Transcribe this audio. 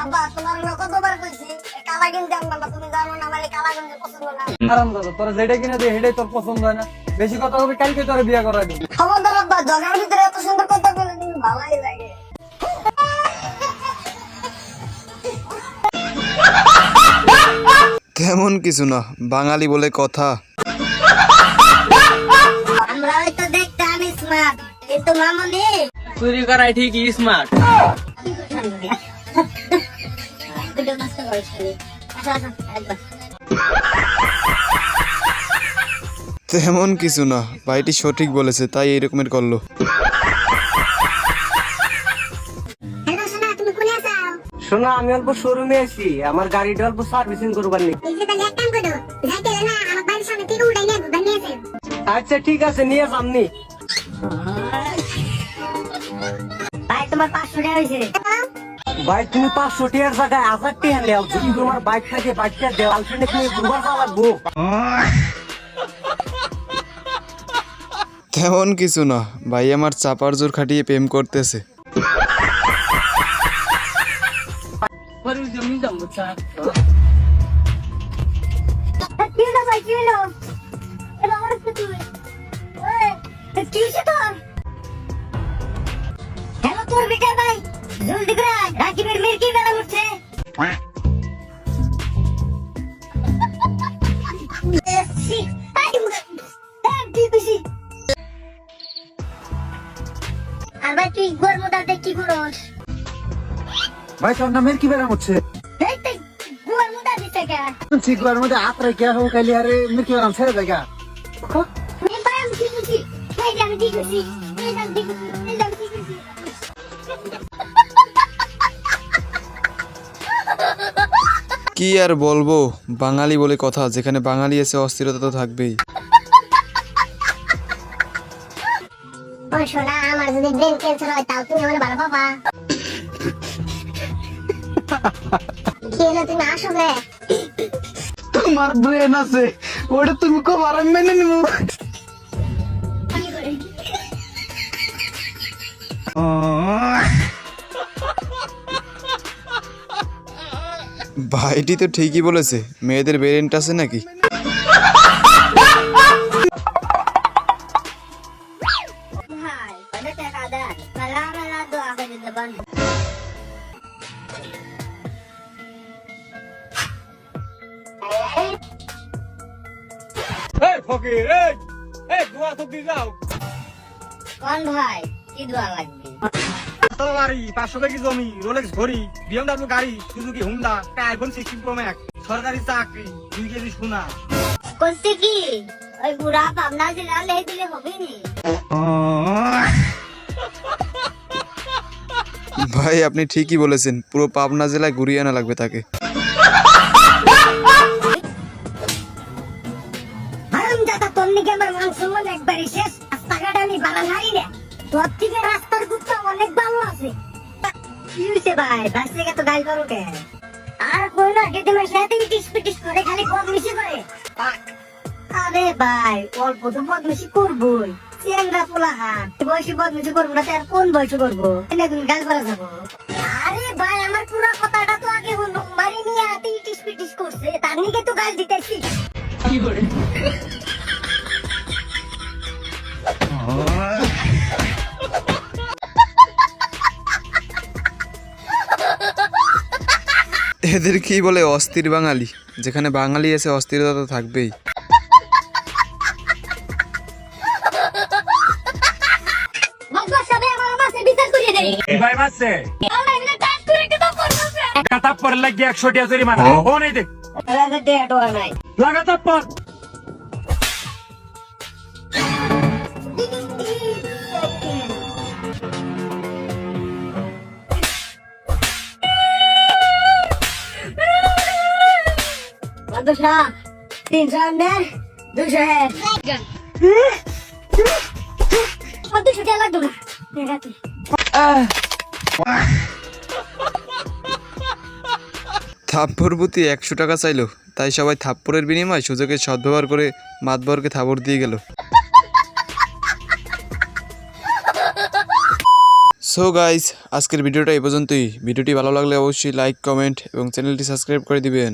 আব্বা তোমার কতবার কইছি কালা গেঞ্জি আনবা না তুমি জানো না আমার কালা গেঞ্জি পছন্দ না। আরাম দাদা তোরা যেটা কিনে দে সেটাই তোর পছন্দ হয় না। বেশি কথা হবে কালকে তোরা বিয়ে করাই দেবো। খবরদার আব্বা জগার ভিতরে এত সুন্দর কথা বলে তুমি ভালোই লাগে। তেমন কিছু না বাঙালি বলে কথা। আমরা হয়তো দেখতে আমি স্মার্ট কিন্তু মামনি। চুরি করাই ঠিকই স্মার্ট তেমন কিছু না ভাইটি সঠিক বলেছে তাই এরকমের করল। শোনো আমি অল্প শোরুমে আছি আমার গাড়িটা অল্প সার্ভিসিং করবার নেই। আচ্ছা ঠিক আছে নিয়ে সামনি ভাই তোমার পাঁচশো টাকা হয়েছে ভাই তুমি পাঁচশো টিয়ার জায়গায় হাজার টিয়া নেও যদি তোমার বাইক থাকে বাইকটা দেওয়াল ফেলে তুমি দুবার চালাবো তেমন কিছু না ভাই আমার চাপার জোর খাটিয়ে প্রেম করতেছে। তোর ভাই জলদি করে কি বেলা উঠছে হ্যাঁ, আর ভাই তুই গর্মদাতে কি করস ভাই তোর নামের কি বেরাম হচ্ছে? কে? হোক আরে ছেড়ে দেখা আমি আমি কি খুশি এই যে আমি কি কি আর বলব? বাঙালি বলে কথা যেখানে বাঙালি আছে অস্থিরতা তো থাকবেই। ওই আমার যদি ব্রেন ক্যান্সার হয় তাও তুমি আমার ভালো পাবা। কি হলো তুমি আসো তোমার ব্রেন আছে ওটা তুমি কব আর আমি মেনে নিব? ভাইটি তো ঠিকই বলেছে মেয়েদের বেরেন্ট আছে নাকি? ফকির এই দোয়া তো দি যাও কোন ভাই? কি দোয়া লাগবে? বাড়ি পাঁচশো টাকি জমি রোলেক্স ঘড়ি বিএমডাব্লিউ গাড়ি Suzuki Honda iPhone sixteen pro max সরকারি চাকরি দুই কেজি সোনা। করতে কি? ওই বুড়া পাবনা জেলা দিলে হবে নি ভাই আপনি ঠিকই বলেছেন। পুরো পাবনা জেলায় ঘুরিয়ে আনা লাগবে তাকে। হারাম তোর নিকে আমার মান সম্মান একবারই শেষ? রাস্তাঘাট আমি বাড়া হারি তোর থেকে রাস্তার অনেক আর কই না টিস পিটিস করে, খালি অল্প তো বদমিশি করবোই। চেংরা পোলা হাত, বয়সে বদমিশি করব না আর কোন বয়সে করব? এনে গাল করা যাব। আরে ভাই, আমার পুরো কথাটা তো আগে হলো মারি নিয়ে তার নিকে তো গাল দিতেছি। কি করে এদের কি বলে অস্থির বাঙালি? যেখানে বাঙালি আছে অস্থিরতা তো থাকবেই। ভগবান দুশো আছে থাপ্পড় প্রতি একশো টাকা চাইলো। তাই সবাই থাপ্পরের বিনিময়ে সুযোগের সদ্ব্যবহার করে মাতবরকে থাপড় দিয়ে গেল। সো গাইস আজকের ভিডিওটা এই পর্যন্তই। ভিডিওটি ভালো লাগলে অবশ্যই লাইক কমেন্ট এবং চ্যানেলটি সাবস্ক্রাইব করে দিবেন।